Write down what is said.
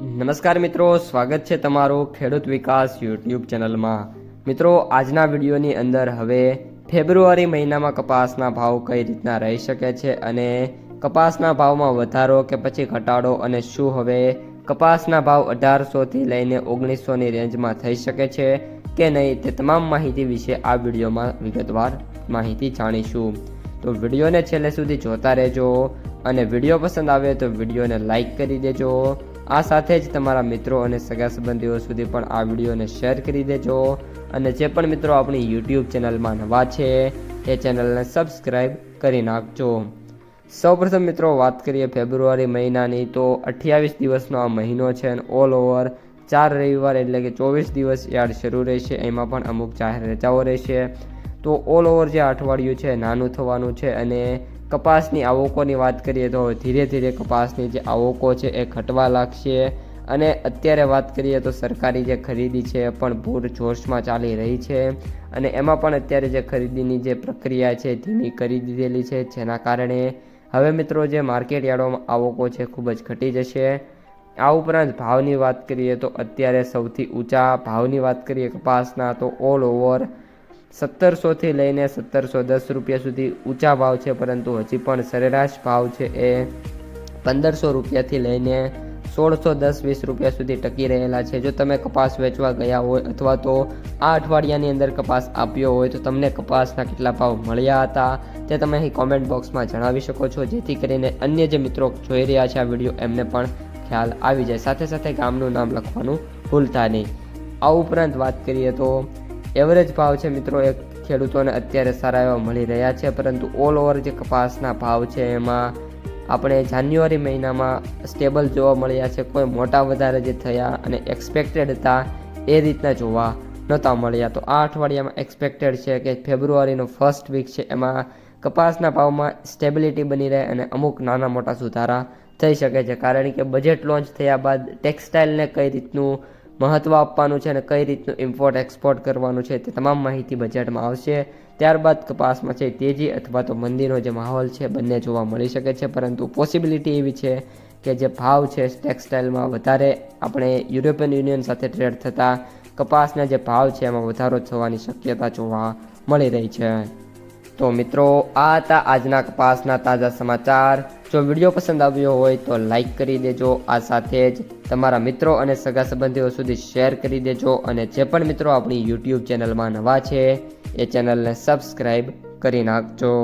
નમસ્કાર મિત્રો, સ્વાગત છે તમારું ખેડૂત વિકાસ યુટ્યુબ ચેનલમાં. મિત્રો, આજના વિડીયોની અંદર હવે ફેબ્રુઆરી મહિનામાં કપાસના ભાવ કઈ રીતના રહી શકે છે અને કપાસના ભાવમાં વધારો કે પછી ઘટાડો અને શું હવે કપાસના ભાવ અઢારસોથી લઈને ઓગણીસોની રેન્જમાં થઈ શકે છે કે નહીં તે તમામ માહિતી વિશે આ વિડીયોમાં વિગતવાર માહિતી જાણીશું. તો વિડીયોને છેલ્લે સુધી જોતા રહેજો અને વીડિયો પસંદ આવે તો વિડીયોને લાઈક કરી દેજો આ સાથે જ તમારા મિત્રો અને સગા સંબંધીઓ સુધી પણ આ વિડીયોને શેર કરી દેજો. અને જે પણ મિત્રો આપણી યુટ્યુબ ચેનલમાં નવા છે, એ ચેનલને સબસ્ક્રાઈબ કરી નાખજો. સૌપ્રથમ મિત્રો વાત કરીએ ફેબ્રુઆરી મહિનાની, તો અઠ્યાવીસ દિવસનો આ મહિનો છે અને ઓલ ઓવર ચાર રવિવાર એટલે કે ચોવીસ દિવસ યાર્ડ શરૂ રહેશે. એમાં પણ અમુક જાહેર રજાઓ રહેશે. તો ઓલ ઓવર જે અઠવાડિયું છે, નાનું થવાનું છે અને કપાસની આવકોની વાત કરીએ તો ધીરે ધીરે કપાસની જે આવકો છે એ ઘટવા લાગશે. અને અત્યારે વાત કરીએ તો સરકારી જે ખરીદી છે એ પણ પૂર જોશમાં ચાલી રહી છે. અને એમાં પણ અત્યારે જે ખરીદીની જે પ્રક્રિયા છે, ધીમી કરી દીધેલી છે, જેના કારણે હવે મિત્રો જે માર્કેટ યાર્ડોમાં આવકો છે ખૂબ જ ઘટી જશે. આ ઉપરાંત ભાવની વાત કરીએ તો અત્યારે સૌથી ઊંચા ભાવની વાત કરીએ કપાસના તો ઓલ ઓવર સત્તરસોથી લઈને સત્તરસો દસ રૂપિયા સુધી ઊંચા ભાવ છે, પરંતુ હજી પણ સરેરાશ ભાવ છે એ પંદરસો રૂપિયાથી લઈને સોળસો દસ વીસ રૂપિયા સુધી ટકી રહેલા છે. જો તમે કપાસ વેચવા ગયા હોય અથવા તો આ અઠવાડિયાની અંદર કપાસ આપ્યો હોય, તો તમને કપાસના કેટલા ભાવ મળ્યા હતા તે તમે અહીં કોમેન્ટ બોક્સમાં જણાવી શકો છો. જેથી કરીને અન્ય જે મિત્રો જોઈ રહ્યા છે આ વીડિયો એમને પણ ખ્યાલ આવી જાય. સાથે સાથે ગામનું નામ લખવાનું ભૂલતા નહીં. આ ઉપરાંત વાત કરીએ તો એવરેજ ભાવ છે મિત્રો એ ખેડૂતોને અત્યારે સારા એવા મળી રહ્યા છે, પરંતુ ઓલ ઓવર જે કપાસના ભાવ છે એમાં આપણે જાન્યુઆરી મહિનામાં સ્ટેબલ જોવા મળ્યા છે, કોઈ મોટા વધારે જે થયા અને એક્સપેક્ટેડ હતા એ રીતના જોવા નહોતા મળ્યા. તો આ અઠવાડિયામાં એક્સપેક્ટેડ છે કે ફેબ્રુઆરીનો ફર્સ્ટ વીક છે, એમાં કપાસના ભાવમાં સ્ટેબિલિટી બની રહે અને અમુક નાના મોટા સુધારા થઈ શકે છે. કારણ કે બજેટ લોન્ચ થયા બાદ ટેક્સટાઇલને કઈ રીતનું મહત્ત્વ આપવાનું છે અને કઈ રીતનું ઇમ્પોર્ટ એક્સપોર્ટ કરવાનું છે તે તમામ માહિતી બજેટમાં આવશે. ત્યારબાદ કપાસમાં છે તેજી અથવા તો મંદીનો જે માહોલ છે બંને જોવા મળી શકે છે. પરંતુ પોસિબિલિટી એવી છે કે જે ભાવ છે ટેક્સટાઇલમાં વધારે આપણે યુરોપિયન યુનિયન સાથે ટ્રેડ થતાં કપાસના જે ભાવ છે એમાં વધારો થવાની શક્યતા જોવા મળી રહી છે. તો મિત્રો, આ હતા આજના કપાસના તાજા સમાચાર. જો વીડિયો પસંદ આવ્યો હોય તો લાઈક કરી દેજો. આ સાથે જ તમારા મિત્રો અને સગા સંબંધીઓ સુધી શેર કરી દેજો અને જે પણ મિત્રો આપણી યુટ્યુબ ચેનલમાં નવા છે, એ ચેનલને સબસ્ક્રાઈબ કરી નાખજો.